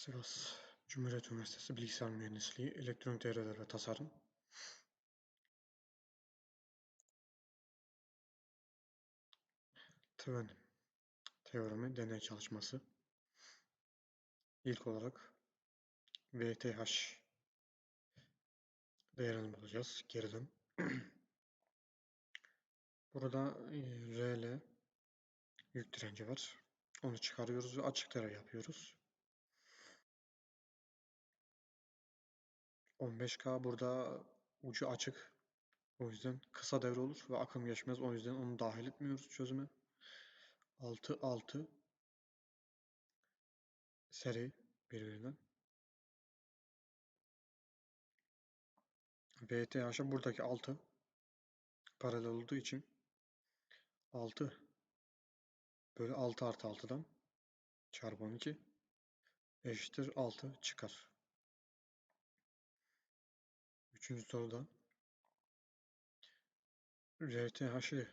Sivas Cumhuriyet Üniversitesi Bilgisayar Mühendisliği Elektronik Devreler ve Tasarım Tven teoremi deney çalışması İlk olarak VTH değerini bulacağız. Gerilim. Burada e, RL yük direnci var. Onu çıkarıyoruz ve açık devre yapıyoruz. 15K burada ucu açık. O yüzden kısa devre olur ve akım geçmez. O yüzden onu dahil etmiyoruz çözüme. 6 6 seri birbirinden. VTH'a buradaki 6 paralel olduğu için 6 bölü 6 artı 6'dan çarpı 12 eşittir 6 çıkar. Üçüncü soruda RTH'ı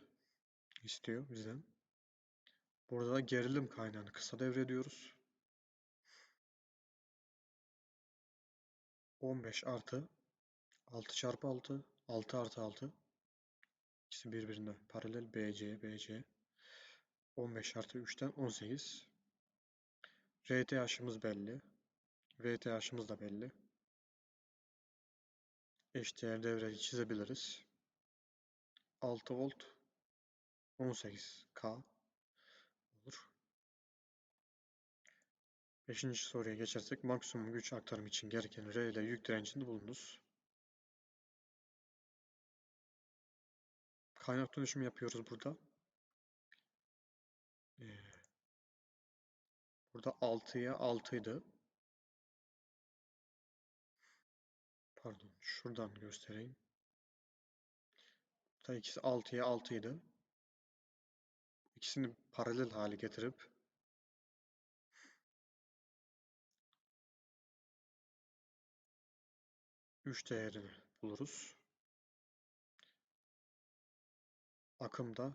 istiyor bizden. Burada da gerilim kaynağını kısa devrediyoruz. 15 artı 6 çarpı 6 6 artı 6 İkisi birbirine paralel. BC BC 15 artı 3'ten 18 RTH'ımız belli. VTH'ımız da belli eşdeğer devreyi çizebiliriz 6 volt 18K olur. Beşinci soruya geçersek maksimum güç aktarımı için gereken R ile yük direncini bulunuz. Kaynak dönüşümü yapıyoruz burada. Ee, burada 6'ya 6 idi. Şuradan göstereyim. Burada ikisi 6'ya 6 idi. İkisini paralel hale getirip üç değerini buluruz. Akımda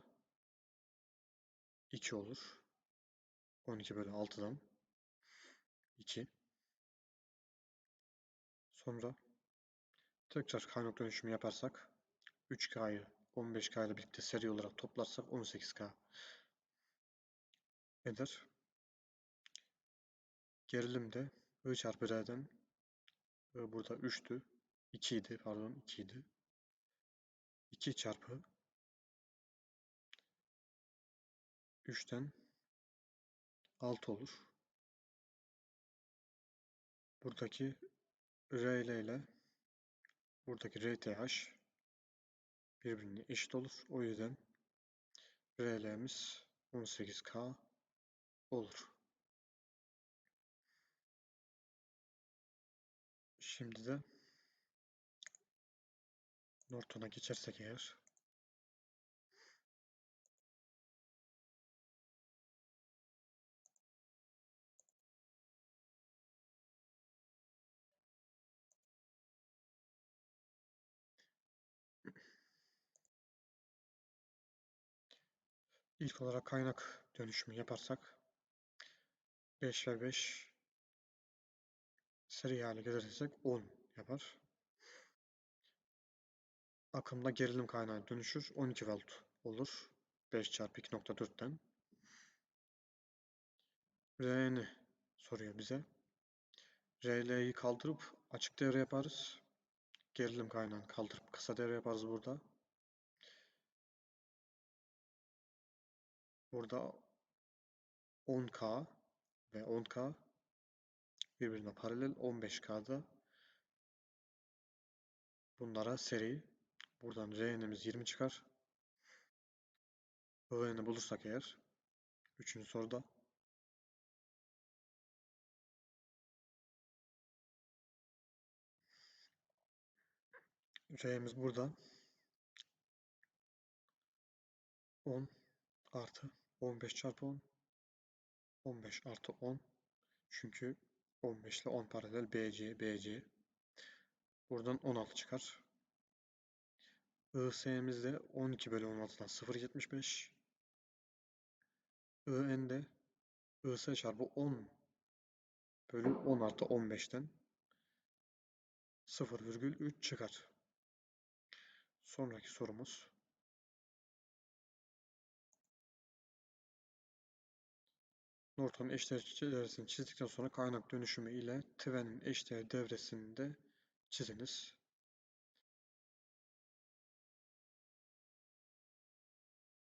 2 olur. 12 bölü 6'dan 2. Sonra tekrar kaynak dönüşümü yaparsak 3K'yı 15K ile birlikte seri olarak toplarsak 18K eder. Gerilim de I çarpı R'den burada 3'tü. 2 idi pardon 2 idi. 2 çarpı 3'ten 6 olur. Buradaki RL ile buradaki RTH birbirine eşit olur. O yüzden RL'miz 18K olur. Şimdi de Norton'a geçersek eğer İlk olarak kaynak dönüşümü yaparsak 5 ve 5 seri hale getirirsek 10 yapar. Akımda gerilim kaynağı dönüşür. 12 volt olur. 5 çarpı 2.4'ten. R'ni soruyor bize. RL'yi kaldırıp açık devre yaparız. Gerilim kaynağını kaldırıp kısa devre yaparız burada. Burada 10K ve 10K birbirine paralel 15K'da bunlara seri buradan R'nimiz 20 çıkar. I'ni bulursak eğer 3. soruda R'miz burada 10 artı 15 çarpı 10 15 artı 10 çünkü 15 ile 10 paralel BC BC buradan 16 çıkar. IS'miz de 12 bölü 16'dan 0.75 IN de IS çarpı 10 bölü 10 artı 15'ten 0,3 çıkar. Sonraki sorumuz Norton'un eşdeğer devresini çizdikten sonra kaynak dönüşümü ile Tven'in eşdeğer devresini de çiziniz.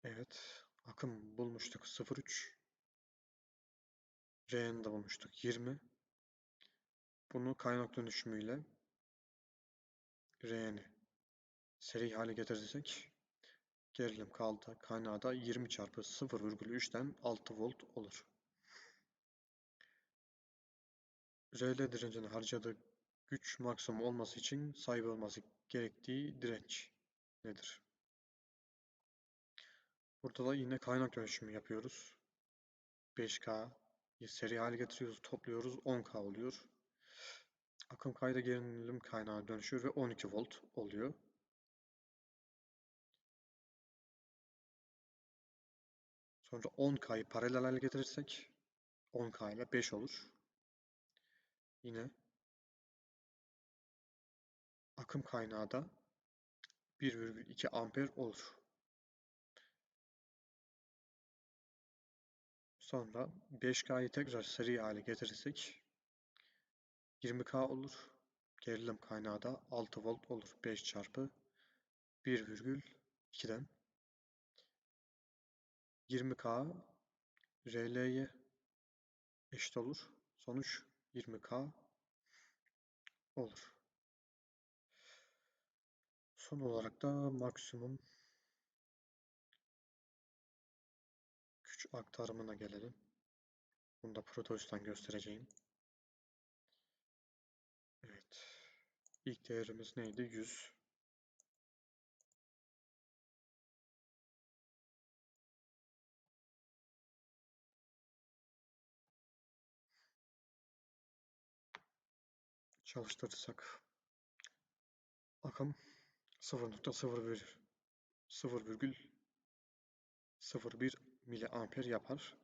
Evet, akım bulmuştuk 0,3. R'ni de bulmuştuk 20. Bunu kaynak dönüşümüyle R'ni seri hale getirirsek gerilim kaldı kaynağı da 20 çarpı 0,3'ten 6 volt olur. RL direncinin harcadığı güç maksimum olması için sahip olması gerektiği direnç nedir? Burada da yine kaynak dönüşümü yapıyoruz. 5K'yı seri hale getiriyoruz, topluyoruz, 10K oluyor. Akım kayda gerilim kaynağı dönüşüyor ve 12 volt oluyor. Sonra 10K'yı paralel hale getirirsek 10K ile 5 olur. Yine akım kaynağı da 1,2 amper olur. Sonra 5K'yı tekrar seri hale getirirsek 20K olur. Gerilim kaynağı da 6 volt olur. 5 çarpı 1,2'den 20K RL'ye eşit olur. Sonuç 20K olur. Son olarak da maksimum güç aktarımına gelelim. Bunu da Proteus'tan göstereceğim. Evet. İlk değerimiz neydi? 100. Çalıştırırsak akım 0.01 0,01 miliamper yapar.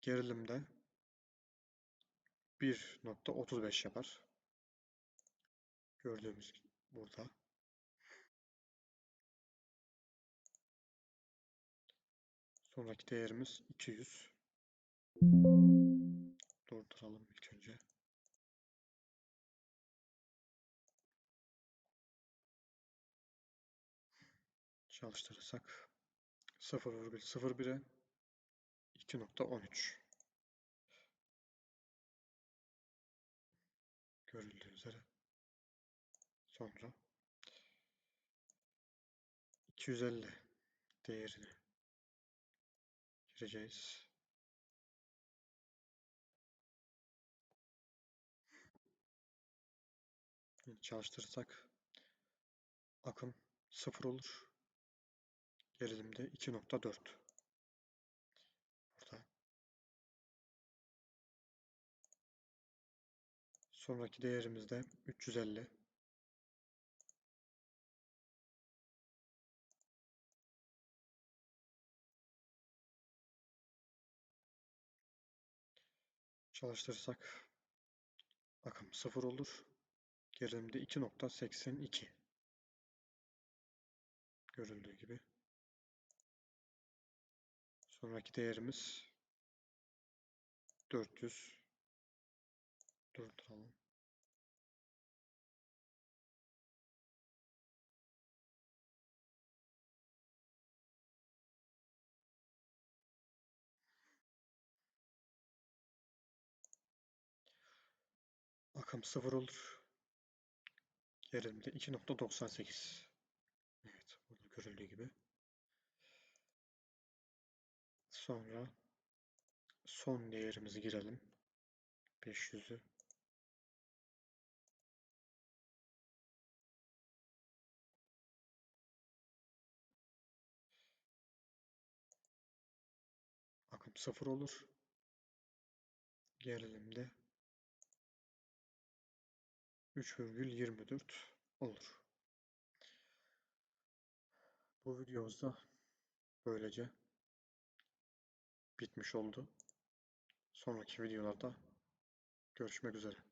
Gerilimde 1.35 yapar. Gördüğümüz burada. Sonraki değerimiz 200. Durduralım ilk önce. Çalıştırırsak 0,01'e 2.13 görüldüğü üzere sonra 250 değerini gireceğiz. Çalıştırırsak akım 0 olur. Gerilimde 2.4 burada. Sonraki değerimiz de 350. Çalıştırırsak akım 0 olur. Gerilimde 2.82 görüldüğü gibi. Sonraki değerimiz 400 durduralım. Akım 0 olur. Gerilimde 2.98 Evet burada görüldüğü gibi. Sonra son değerimizi girelim. 500'ü. Akım 0 olur. Gerilimde 3,24 olur. Bu videomuzda böylece bitmiş oldu. sonraki videolarda görüşmek üzere.